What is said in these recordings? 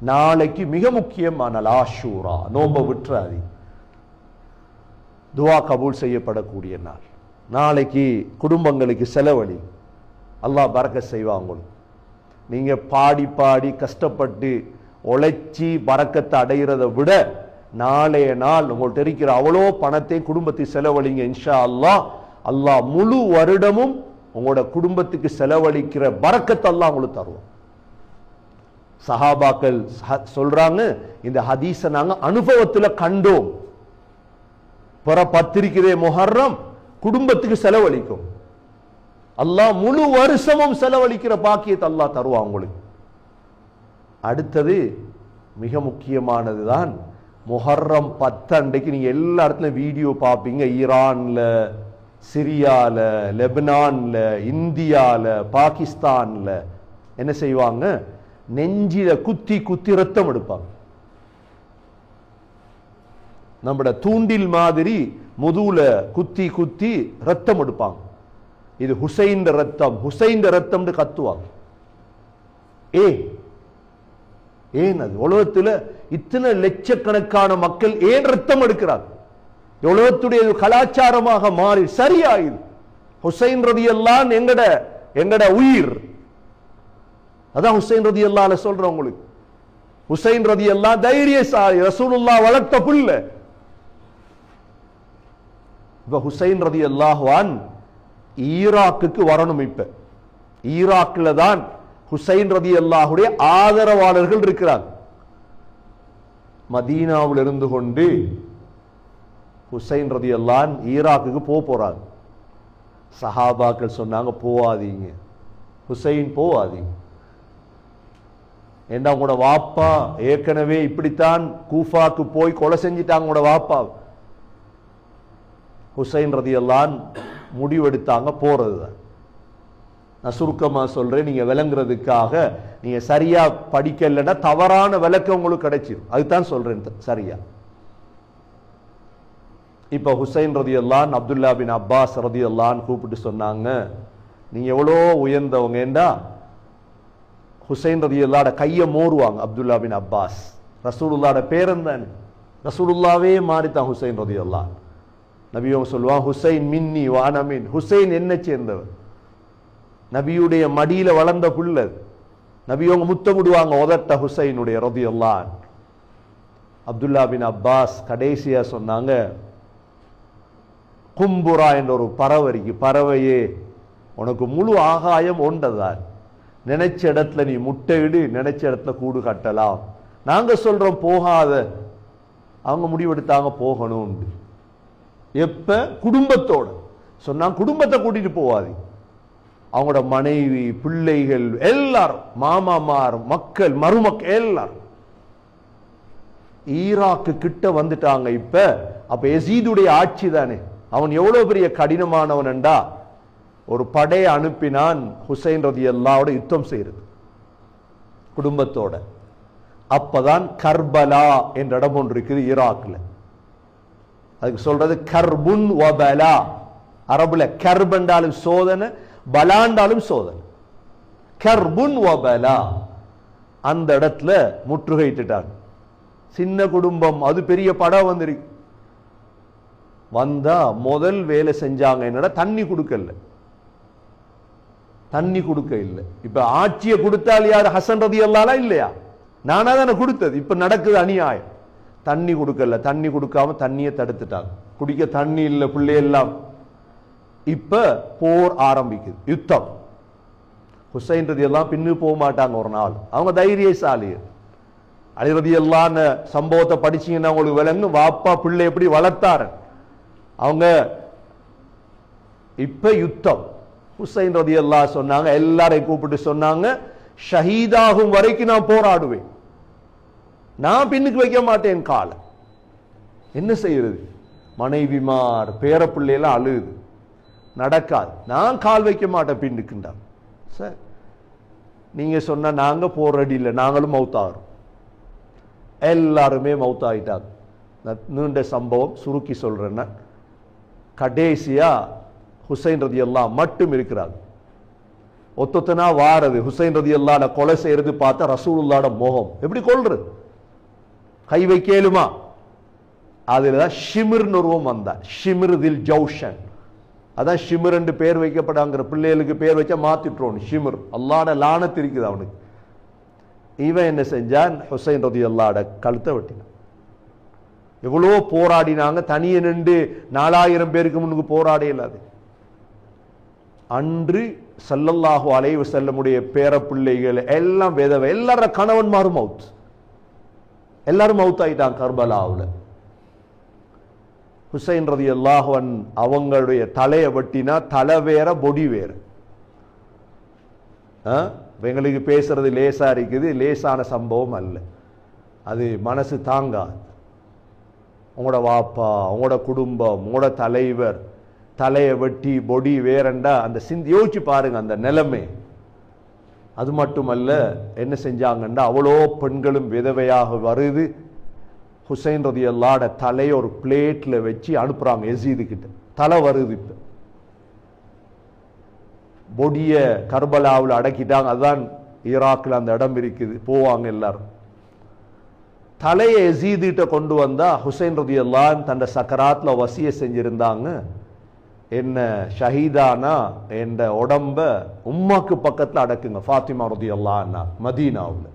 நாளைக்கு மிக முக்கியமான லாஷூரா நோம்ப விட்டுறாதி துவா கபூல் செய்யப்படக்கூடிய நாள். நாளைக்கு குடும்பங்களுக்கு செலவழி. அல்லாஹ் பறக்க செய்வாங்களும் நீங்கள் நீங்க பாடி பாடி கஷ்டப்பட்டு உழைச்சி பறக்கத்தை அடைகிறத விட நாளைய நாள் உங்கள்கிட்ட இருக்கிற அவ்வளோ பணத்தை குடும்பத்தை செலவழிங்க இன்ஷா அல்லாஹ். அல்லாஹ் முழு வருடமும் உங்களோட குடும்பத்துக்கு செலவழிக்கிற பறக்கத்தை அல்லாஹ் உங்களுக்கு தருவோம் சஹாபாக்கள் சொல்றாங்க இந்த ஹதீஸை நாங்க அனுபவத்துல கண்டோம். பிற பத்திரிக்கிறே முஹர்ரம் குடும்பத்துக்கு செலவழிக்கும். அல்லாஹ் முழு வருஷமும் செலவழிக்கிற பாக்கியத்தை அல்லாஹ் தருவான் உங்களுக்கு. அடுத்தது மிக முக்கியமானது தான் முஹர்ரம் பத்து அன்றைக்கு நீங்க எல்லா இடத்துலயும் வீடியோ பார்ப்பீங்க ஈரான்ல சிரியால லெபனான்ல இந்தியால பாகிஸ்தான்ல. என்ன செய்வாங்க? நெஞ்சில குத்தி குத்தி ரத்தம் எடுப்பாங்க. நம்மட தூண்டில் மாதிரி முதுகுல குத்தி குத்தி ரத்தம் எடுப்பாங்க. இது ஹுசைன் ரத்தம் ஹுசைன் ரத்தம்னு கத்துவாங்க. ஏ ஏன் அது? உலகத்துல இத்தனை லட்சக்கணக்கான மக்கள் ஏன் ரத்தம் எடுக்கிறார் உலகத்துடைய கலாச்சாரமாக மாறி சரியாயுது ஹுசைன் ரவி எல்லாம் எங்கட எங்கட உயிர் அதான் ஹுசைன் ரதி அல்லால சொல்றேன் உங்களுக்கு. ஹுசைன் ரதி அல்லா தைரியசாலி ரசூலுல்லா வளர்த்த புல்ல இப்ப ஹுசைன் ரதி அல்லாஹ்வான் ஈராக்குக்கு வரணும் இப்ப. ஈராக்கில் தான் ஹுசைன் ரதி அல்லாஹுடைய ஆதரவாளர்கள் இருக்கிறாங்க. மதீனாவில் இருந்து கொண்டு ஹுசைன் ரதி அல்லான் ஈராக்குக்கு போக போறாங்க. சஹாபாக்கள் சொன்னாங்க போவாதீங்க. ஹுசைன் போவாதீங்க. ஏண்டா உங்களோட வாப்பா ஏற்கனவே இப்படித்தான் கூஃபாக்கு போய் கொலை செஞ்சிட்டாங்க உங்களோட வாப்பா? ஹுசைன் ரதியெல்லாம் முடிவெடுத்தாங்க போறதுதான். நான் சுருக்கமா சொல்றேன் நீங்க விளங்குறதுக்காக நீங்க சரியா படிக்கலைன்னா தவறான விளக்கம் உங்களுக்கு கிடைச்சிடும் அதுதான் சொல்றேன் சரியா. இப்போ ஹுசைன் ரதியல்லான் அப்துல்லா பின் அப்பாஸ் ரதியல்லான் கூப்பிட்டு சொன்னாங்க நீங்க எவ்வளோ உயர்ந்தவங்க ஹுசைன் ஹுசைன் ரதியல்லாட கையை மோருவாங்க அப்துல்லா பின் அப்பாஸ். ரசூலுல்லாட பேரன் ரசூலுல்லாவே மாறித்தான் ஹுசைன் ரதியல்லா நபியவங்க சொல்லுவான் ஹுசைன் மின்னி வானமின் ஹுசைன் என்ன சேர்ந்தவர். நபியுடைய மடியில் வளர்ந்த புள்ள நபியோங்க முத்தமிடுவாங்க உதட்ட ஹுசைனுடைய ரதியல்லான். அப்துல்லா பின் அப்பாஸ் கடைசியா சொன்னாங்க கும்புரா என்ற ஒரு பறவை பறவையே உனக்கு முழு ஆகாயம் ஒன்றதான் நினைச்ச இடத்துல நீ முட்டையிடு நினைச்ச இடத்துல கூடு கட்டலாம். நாங்க சொல்றோம் போகாத. அவங்க முடிவெடுத்தாங்க போகணும் எப்ப? குடும்பத்தோட. சொன்னால் குடும்பத்தை கூட்டிட்டு போவாது அவங்களோட மனைவி பிள்ளைகள் எல்லாரும் மாமாமார் மக்கள் மருமக்கள் எல்லாரும். ஈராக்கு கிட்ட வந்துட்டாங்க இப்ப. அப்ப எசீதுடைய ஆட்சி தானே. அவன் எவ்வளவு பெரிய கடினமானவன்டா ஒரு படையை அனுப்பினான் ஹுசைன் ரதி அல்லாவோட யுத்தம் செய்யறது குடும்பத்தோட. அப்பதான் கர்பலா என்ற இடம் ஒன்று இருக்குது ஈராக்ல அதுக்கு சொல்றது கர்புன் வபலா அரபுல கர்பண்டாலும் சோதனை பலாண்டாலும் சோதனை. கர்புன் வபலா அந்த இடத்துல முற்றுகையிட்டுட்டாங்க சின்ன குடும்பம் அது பெரிய படம் வந்திருக்கு. வந்தா முதல் வேலை செஞ்சாங்க என்னடா தண்ணி கொடுக்கல தண்ணி கொடுக்க இல்லை. இப்ப ஆட்சியை கொடுத்தால் யார்? ஹசன் ரதி அல்லாலா இல்லையா? நானா தானே கொடுத்தது. இப்ப நடக்குது அநியாயம். தண்ணி கொடுக்கல. தண்ணி கொடுக்காம தண்ணியை தடுத்துட்டாங்க. குடிக்க தண்ணி இல்லை பிள்ளையெல்லாம். இப்ப போர் ஆரம்பிக்குது. யுத்தம். ஹுசைன் ரதி எல்லாம் பின்னு போக மாட்டாங்க ஒரு நாள். அவங்க தைரியசாலி அழிரதி எல்லாம் சம்பவத்தை படிச்சீங்கன்னா உங்களுக்கு விளங்கும். வாப்பா பிள்ளை எப்படி வளர்த்தாரு? அவங்க இப்ப யுத்தம். ஹுசைன் ரதி அல்லா சொன்னாங்க எல்லாரையும் கூப்பிட்டு சொன்னாங்க ஷஹீதாகும் வரைக்கும் நான் போராடுவேன். நான் பின்னுக்கு வைக்க மாட்டேன் காலை. என்ன செய்யறது? மனைவிமார் பேரப்பிள்ளையெல்லாம் அழுகுது. நடக்காது. நான் கால் வைக்க மாட்டேன் பின்னுக்குண்டான் சார் நீங்க சொன்னா நாங்க போராடி இல்லை நாங்களும் மௌத்தாகிறோம் எல்லாருமே மௌத்தாயிட்டாங்க நீண்ட சம்பவம் சுருக்கி சொல்கிறேன்னா கடைசியா ஹுசைன் ரதி அல்லா மட்டும் இருக்கிறாங்க ஒத்தொத்தனா வாரது ஹுசைன் ரதி அல்லாட கொலை செய்யறது பார்த்தா ரசூலுல்லாட மோகம். எப்படி கொள்றது கை வைக்கலுமா? தான் ஷிமிர்னு உருவம் வந்தார். ஷிமிர் தில் ஜவுஷன் அதான் ஷிமிர் ரெண்டு பேர் வைக்கப்படாங்கிற பிள்ளைகளுக்கு பேர் வச்சா மாத்திட்டுறோம் ஷிமிர். அல்லாட லானத்து இருக்குது அவனுக்கு. இவன் என்ன செஞ்சான்? ஹுசைன் ரதி அல்லாட கழுத்தை வெட்டினான். எவ்வளோ போராடினாங்க. தனியே நின்று நாலாயிரம் பேருக்கு முன்னுக்கு போராட இல்லாது. அன்று சல்லல்லாஹு அலைவு செல்லமுடைய பேர பிள்ளைகள் எல்லாம் விதவை எல்லார கணவன்மாரும் மவுத். எல்லாரும் மவுத் ஆயிட்டாங்க கர்பலாவுல. ஹுசைன் ரதி அல்லாஹன் அவங்களுடைய தலையை வெட்டினா தலை வேற பொடி வேற. ஆ? எங்களுக்கு பேசுறது லேசா இருக்குது லேசான சம்பவம் அல்ல. அது மனசு தாங்காது. உங்களோட வாப்பா உங்களோட குடும்பம் உங்களோட தலைவர் தலையை வெட்டி பொடி வேறண்டா அந்த சிந்தி யோசிச்சு பாருங்க அந்த நிலைமை. அது மட்டுமல்ல என்ன செஞ்சாங்கன்னா அவ்வளோ பெண்களும் விதவையாக வருது. ஹுசைன் ரதி அல்லாட தலையை ஒரு பிளேட்டில் வச்சு அனுப்புறாங்க எசீது கிட்ட. தலை வருது இப்போ. பொடியை கர்பலாவில் அடக்கிட்டாங்க அதுதான் ஈராக்கில் அந்த இடம் இருக்குது போவாங்க எல்லாரும். தலையை எசீதுகிட்ட கொண்டு வந்தால் ஹுசைன் ரதி அல்லான் தன்னை சக்கராத்தில் வசிய செஞ்சுருந்தாங்க. என்ன ஷஹீதானா என்ற உடம்ப உம்மாக்கு பக்கத்துல அடக்குங்க ஃபாத்திமா ரதி அல்லான்னா மதீனாவுல.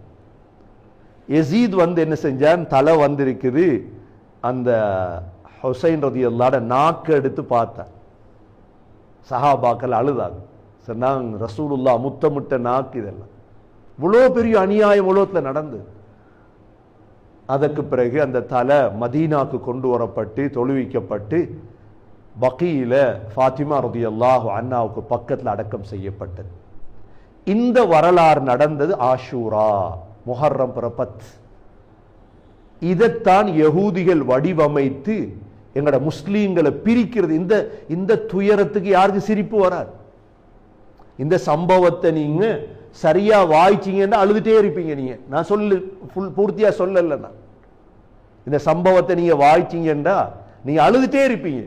எசீத் வந்து என்ன செஞ்சான் தலை வந்திருக்குது. அந்த ஹுசைன் ரதி அல்லாட நாக்கு எடுத்து பார்த்தேன் சஹாபாக்கள் அழுதாங்க. சொன்னாங்க ரசூலுல்லா முத்தமிட்ட நாக்கு இதெல்லாம். இவ்வளோ பெரிய அநியாயம் உலகத்தில் நடந்தது அதற்கு பிறகு அந்த தலை மதீனாக்கு கொண்டு வரப்பட்டு தொழுவிக்கப்பட்டு பக்கீல ஃபாத்திமா ரதியல்லாஹு அண்ணாவுக்கு பக்கத்தில் அடக்கம் செய்யப்பட்டது. இந்த வரலாறு நடந்தது ஆஷூரா முஹர்ரம் பிரபத் இதைத்தான் யகூதிகள் வடிவமைத்து எங்கட முஸ்லீம்களை பிரிக்கிறது. இந்த இந்த துயரத்துக்கு யாருக்கு சிரிப்பு வராது? இந்த சம்பவத்தை நீங்க சரியா வாய்ச்சிங்கன்னா அழுதுட்டே இருப்பீங்க நீங்க. நான் சொல்லு ஃபுல் பூர்த்தியா சொல்லல நான் இந்த சம்பவத்தை நீங்க வாய்ச்சிங்கன்னா நீங்க அழுதுட்டே இருப்பீங்க.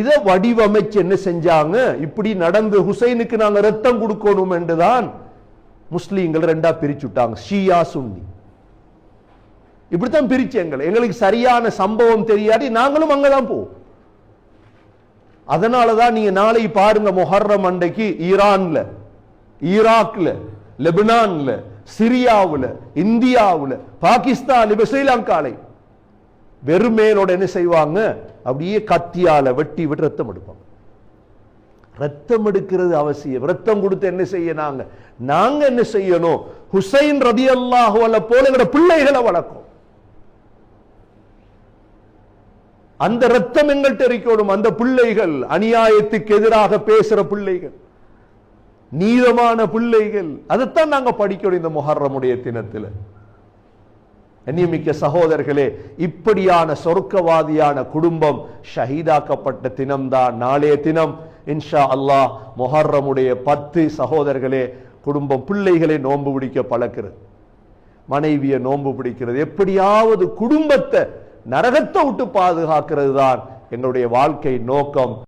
இதை வடிவமைச்சு என்ன செஞ்சாங்க? இப்படி நடந்து ஹுசைனுக்கு நாங்க ரத்தம் கொடுக்கணும் என்றுதான் முஸ்லீம்கள் ரெண்டா பிரிச்சு விட்டாங்க. ஷியா சுன்னி. இப்படித்தான் பிரிச்சு எங்களை. எங்களுக்கு சரியான சம்பவம் தெரியாட்டி நாங்களும் அங்கதான் போவோம். அதனாலதான் நீங்க நாளை பாருங்க மொஹர்ரம் அண்டைக்கு ஈரான்ல ஈராக்ல லெபனான்ல சிரியாவுல இந்தியாவுல பாகிஸ்தான் இப்ப ஸ்ரீலங்காலை. வெறுமேனோட என்ன செய்வாங்க? அப்படியே கத்தியால வெட்டி விட்டு ரத்தம் எடுப்பாங்க. ரத்தம் எடுக்கிறது அவசியம். ரத்தம் கொடுத்து என்ன செய்ய நாங்க? நாங்க என்ன செய்யணும்? ஹுசைன் ரதி அல்லாஹு போல எங்கட பிள்ளைகளை வளர்க்கும் அந்த ரத்தம் எங்கள்கிட்ட இருக்கணும்? அந்த பிள்ளைகள் அநியாயத்துக்கு எதிராக பேசுற பிள்ளைகள் நீதமான பிள்ளைகள் அதைத்தான் நாங்க படிக்கணும் இந்த முஹர்ரமுடைய தினத்துல. கண்ணியமிக்க சகோதரர்களே இப்படியான சொர்க்கவாதியான குடும்பம் ஷஹீதாக்கப்பட்ட தினம்தான். நாளைய தினம் இன்ஷா அல்லாஹ் மொஹர்ரமுடைய பத்து சகோதரர்களே குடும்பம் பிள்ளைகளை நோன்பு பிடிக்க பழக்கிறது. மனைவியை நோன்பு பிடிக்கிறது. எப்படியாவது குடும்பத்தை நரகத்தை விட்டு பாதுகாக்கிறது தான் என்னுடைய வாழ்க்கை நோக்கம்.